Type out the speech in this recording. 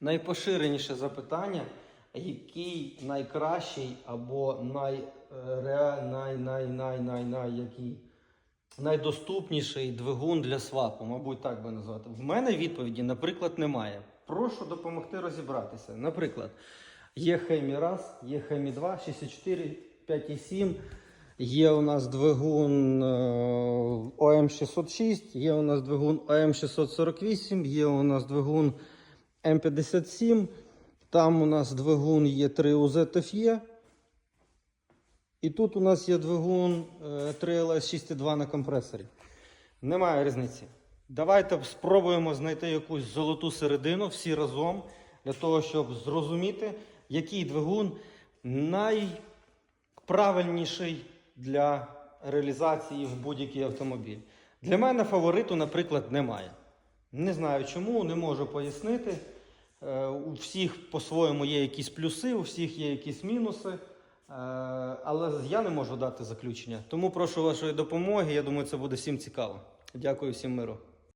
Найпоширеніше запитання, який найкращий або най, е, найдоступніший двигун для свапу, мабуть, так би назвати. В мене відповіді, наприклад, немає. Прошу допомогти розібратися. Наприклад, є Хемі 1, є Хемі 2, 64, 5,7. Є у нас двигун е, ОМ606, є у нас двигун ОМ648, є у нас двигун М57. Там у нас двигун є 3 УЗ І тут у нас є двигун е, 3LS6.2 на компресорі. Немає різниці. Давайте спробуємо знайти якусь золоту середину всі разом для того, щоб зрозуміти, який двигун найправильніший для реалізації в будь-який автомобіль. Для мене фавориту, наприклад, немає. Не знаю чому, не можу пояснити. Е, У всіх по-своєму є якісь плюси, у всіх є якісь мінуси. Е, Але я не можу дати заключення. Тому прошу вашої допомоги. Я думаю, це буде всім цікаво. Дякую всім миру.